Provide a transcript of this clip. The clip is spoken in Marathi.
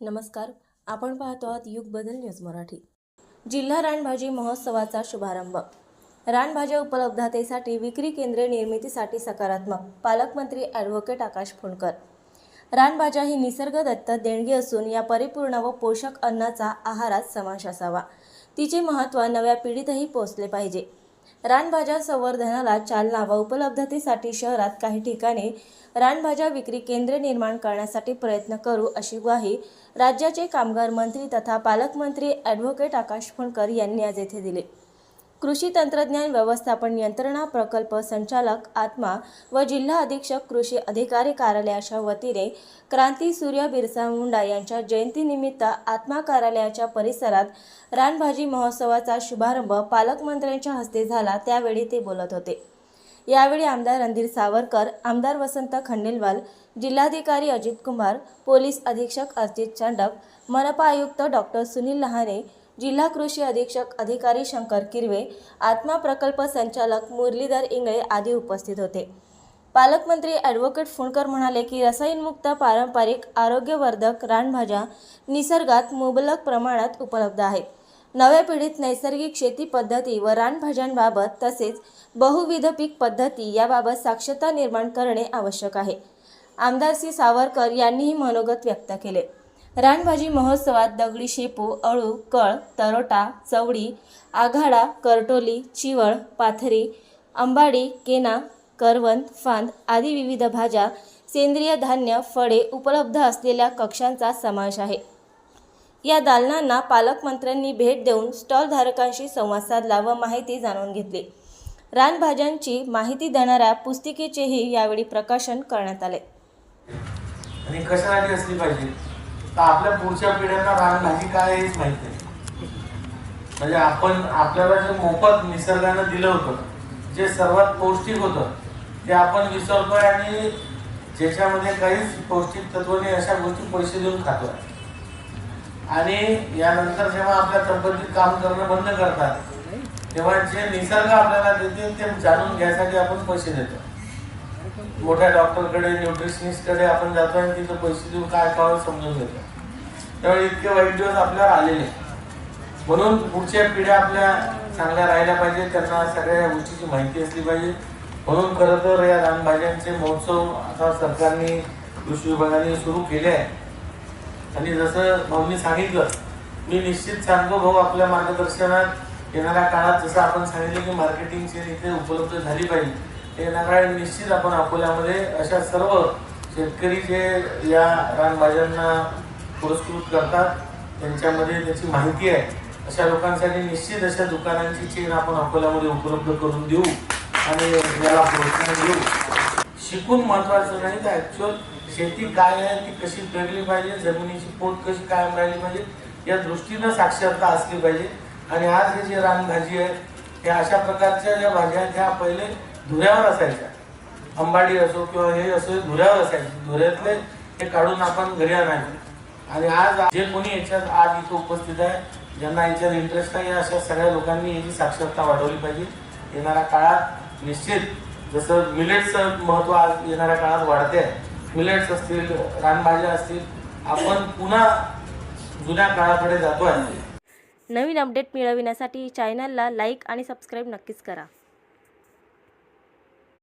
नमस्कार आपण पाहतो आहात युग बदल न्यूज मराठी. जिल्हा रानभाजी महोत्सवाचा शुभारंभ. रानभाज्या उपलब्धतेसाठी विक्री केंद्रे निर्मितीसाठी सकारात्मक पालकमंत्री ॲडव्होकेट आकाश फुंडकर. रानभाज्या ही निसर्गदत्त देणगी असून या परिपूर्ण व पोषक अन्नाचा आहारात समावेश असावा. तिचे महत्त्व नव्या पिढीतही पोचले पाहिजे. रानभाज्या संवर्धनाला चालना व उपलब्धतेसाठी शहरात काही ठिकाणी रानभाज्या विक्री केंद्रे निर्माण करण्यासाठी प्रयत्न करू अशी ग्वाही राज्याचे कामगार मंत्री तथा पालकमंत्री ॲडव्होकेट आकाश फुंडकर यांनी आज येथे दिली. कृषी तंत्रज्ञान व्यवस्थापन यंत्रणा प्रकल्प संचालक आत्मा व जिल्हा अधीक्षक कृषी अधिकारी कार्यालयाच्या वतीने क्रांती सूर्य बिरसा मुंडा यांच्या जयंतीनिमित्त आत्मा कार्यालयाच्या परिसरात रानभाजी महोत्सवाचा शुभारंभ पालकमंत्र्यांच्या हस्ते झाला त्यावेळी ते बोलत होते. यावेळी आमदार रणधीर सावरकर आमदार वसंत खंडेलवाल जिल्हाधिकारी अजित कुमार पोलीस अधीक्षक अर्जित चांडक मनपा आयुक्त डॉक्टर सुनील लहाने जिल्हा कृषी अधीक्षक अधिकारी शंकर किरवे आत्मा प्रकल्प संचालक मुरलीधर इंगळे आदी उपस्थित होते. पालकमंत्री ॲडव्होकेट फुंडकर म्हणाले की रसायनमुक्त पारंपरिक आरोग्यवर्धक रानभाज्या निसर्गात मुबलक प्रमाणात उपलब्ध आहेत. नव्या पिढीत नैसर्गिक शेती पद्धती व रानभाज्यांबाबत तसेच बहुविध पीक पद्धती याबाबत साक्षरता निर्माण करणे आवश्यक आहे. आमदार सी सावरकर यांनीही मनोगत व्यक्त केले. रानभाजी महोत्सवात दगडी शेपू अळू कळ तरोटा चवडी आघाडा करटोली चिवळ पाथरी अंबाडी केना करवंद फांद आदी विविध भाज्या सेंद्रिय धान्य फळे उपलब्ध असलेल्या कक्षांचा समावेश आहे. या दालनांना पालकमंत्र्यांनी भेट देऊन स्टॉलधारकांशी संवाद साधला व माहिती जाणून घेतली. रानभाज्यांची माहिती देणाऱ्या पुस्तिकेचेही यावेळी प्रकाशन करण्यात आले. आणि कशासाठी असली पाहिजे? तर आपल्या पुढच्या पिढ्यांना रानभाजी काय हेच माहीत नाही. म्हणजे आपण आपल्याला जे मोफत निसर्गानं दिलं होतं जे सर्वात पौष्टिक होतं ते आपण विसरतोय आणि ज्याच्यामध्ये काहीच पौष्टिक तत्व नाही अशा गोष्टी पैसे देऊन खातोय. आणि यानंतर जेव्हा आपल्या तब्येतीत काम करणं बंद करतात तेव्हा जे निसर्ग आपल्याला देते ते जाणून घ्यायसाठी आपण पैसे देतो. मोठ्या डॉक्टरकडे न्यूट्रिशनिस्टकडे आपण जातो आणि तिथं पैसे देऊन काय खावं समजून घेतो त्यामुळे इतके वाईट दिवस आपल्यावर आलेले. म्हणून पुढच्या पिढ्या आपल्या चांगल्या राहिल्या पाहिजे त्यांना सगळ्या या गोष्टीची माहिती असली पाहिजे. म्हणून खरं तर या रानभाज्यांचे महोत्सव आता सरकारने कृषी विभागाने सुरू केले आहे. आणि जसं भाऊनी सांगितलं मी निश्चित सांगतो भाऊ आपल्या मार्गदर्शनात येणाऱ्या काळात जसं आपण सांगितलं की मार्केटिंगची इथे उपलब्ध झाली पाहिजे. हे काळात निश्चित आपण अकोल्यामध्ये अशा सर्व शेतकरी जे या रानभाज्यांना पुरस्कृत करतात त्यांच्यामध्ये त्याची माहिती आहे. अशा लोकांसाठी निश्चित अशा दुकानांची चेन आपण अकोल्यामध्ये उपलब्ध करून देऊ आणि याला प्रोत्साहन देऊ. शिकून महत्वाचं नाही तर ॲक्च्युअल शेती काय आहे ती कशी पेरली पाहिजे जमिनीची पोट कशी कायम राहिली पाहिजे या दृष्टीनं साक्षरता असली पाहिजे. आणि आज हे जे रानभाजी आहे त्या अशा प्रकारच्या ज्या भाज्या आहेत ह्या पहिले धुऱ्यावर असायच्या. अंबाडी असो किंवा हे असो धुऱ्यावर असायचे. धुऱ्यातले हे काढून आपण घरी आणायचं. आणि आज जे कोणी याच्यात आज इथं उपस्थित आहे ज्यांना याच्यात इंटरेस्ट आहे अशा सगळ्या लोकांनी याची साक्षरता वाढवली पाहिजे. येणाऱ्या काळात निश्चित जसं मिलेट्सचं महत्त्व आज येणाऱ्या काळात वाढते मिलेट्स असतील रानभाज्या असतील आपण पुन्हा जुन्या काळाकडे जातो आहे नवीन अपडेट मिळविण्यासाठी चॅनलला लाईक आणि सबस्क्राईब नक्कीच करा.